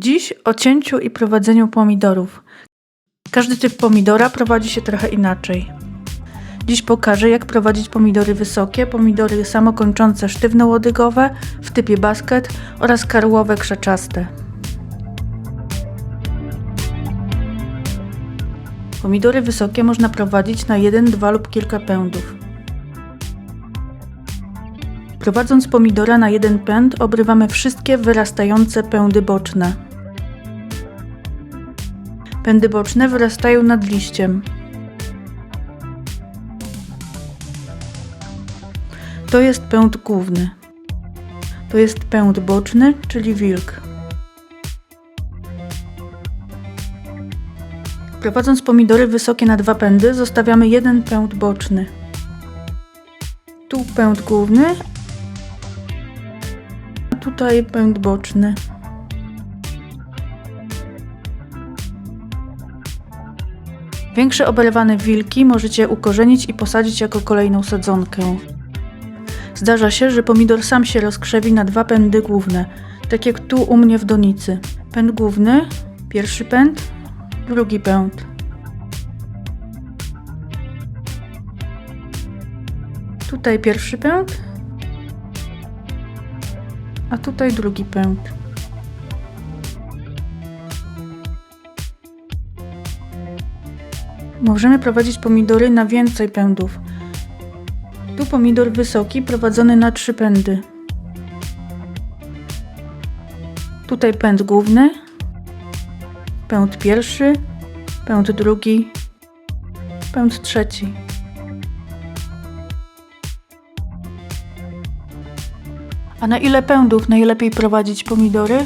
Dziś o cięciu i prowadzeniu pomidorów. Każdy typ pomidora prowadzi się trochę inaczej. Dziś pokażę, jak prowadzić pomidory wysokie, pomidory samokończące sztywno-łodygowe w typie basket oraz karłowe krzaczaste. Pomidory wysokie można prowadzić na 1, 2 lub kilka pędów. Prowadząc pomidora na jeden pęd, obrywamy wszystkie wyrastające pędy boczne. Pędy boczne wyrastają nad liściem. To jest pęd główny. To jest pęd boczny, czyli wilk. Prowadząc pomidory wysokie na dwa pędy, zostawiamy jeden pęd boczny. Tu pęd główny, a tutaj pęd boczny. Większe oberwane wilki możecie ukorzenić i posadzić jako kolejną sadzonkę. Zdarza się, że pomidor sam się rozkrzewi na dwa pędy główne, tak jak tu u mnie w donicy. Pęd główny, pierwszy pęd, drugi pęd. Tutaj pierwszy pęd, a tutaj drugi pęd. Możemy prowadzić pomidory na więcej pędów. Tu pomidor wysoki prowadzony na trzy pędy. Tutaj pęd główny, pęd pierwszy, pęd drugi, pęd trzeci. A na ile pędów najlepiej prowadzić pomidory?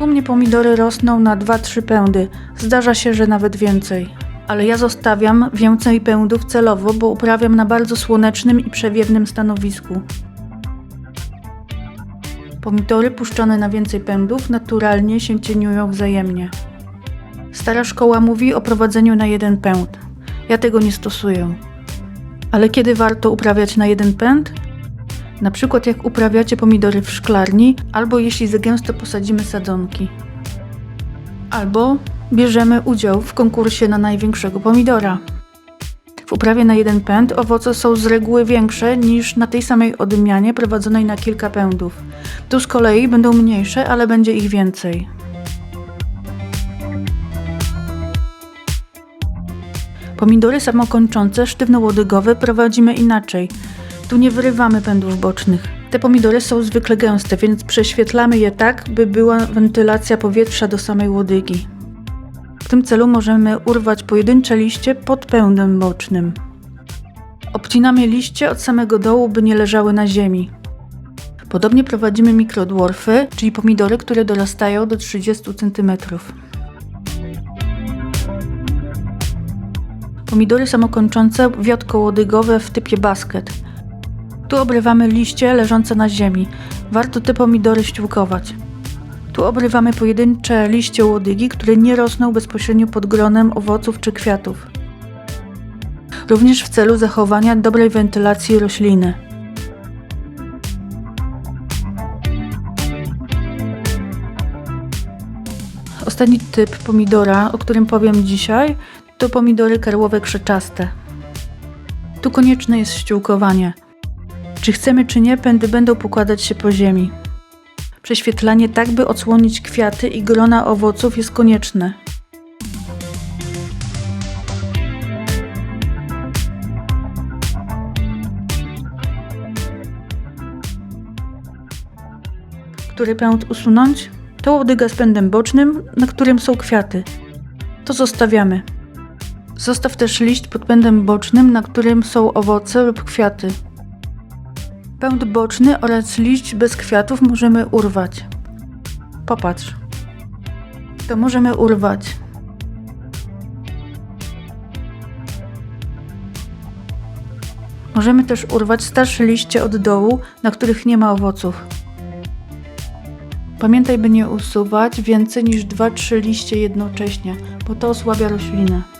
U mnie pomidory rosną na 2-3 pędy. Zdarza się, że nawet więcej. Ale ja zostawiam więcej pędów celowo, bo uprawiam na bardzo słonecznym i przewiewnym stanowisku. Pomidory puszczone na więcej pędów naturalnie się cieniują wzajemnie. Stara szkoła mówi o prowadzeniu na jeden pęd. Ja tego nie stosuję. Ale kiedy warto uprawiać na jeden pęd? Na przykład jak uprawiacie pomidory w szklarni, albo jeśli za gęsto posadzimy sadzonki. Albo bierzemy udział w konkursie na największego pomidora. W uprawie na jeden pęd owoce są z reguły większe niż na tej samej odmianie prowadzonej na kilka pędów. Tu z kolei będą mniejsze, ale będzie ich więcej. Pomidory samokończące, sztywno-łodygowe prowadzimy inaczej. Tu nie wyrywamy pędów bocznych. Te pomidory są zwykle gęste, więc prześwietlamy je tak, by była wentylacja powietrza do samej łodygi. W tym celu możemy urwać pojedyncze liście pod pędem bocznym. Obcinamy liście od samego dołu, by nie leżały na ziemi. Podobnie prowadzimy mikrodwarfy, czyli pomidory, które dorastają do 30 cm. Pomidory samokończące wiotko-łodygowe w typie basket. Tu obrywamy liście leżące na ziemi. Warto te pomidory ściółkować. Tu obrywamy pojedyncze liście łodygi, które nie rosną bezpośrednio pod gronem owoców czy kwiatów. Również w celu zachowania dobrej wentylacji rośliny. Ostatni typ pomidora, o którym powiem dzisiaj, to pomidory karłowe krzeczaste. Tu konieczne jest ściółkowanie. Czy chcemy, czy nie, pędy będą pokładać się po ziemi. Prześwietlanie tak, by odsłonić kwiaty i grona owoców jest konieczne. Który pęd usunąć? To łodyga z pędem bocznym, na którym są kwiaty. To zostawiamy. Zostaw też liść pod pędem bocznym, na którym są owoce lub kwiaty. Pęd boczny oraz liść bez kwiatów możemy urwać. Popatrz. To możemy urwać. Możemy też urwać starsze liście od dołu, na których nie ma owoców. Pamiętaj, by nie usuwać więcej niż 2-3 liście jednocześnie, bo to osłabia roślinę.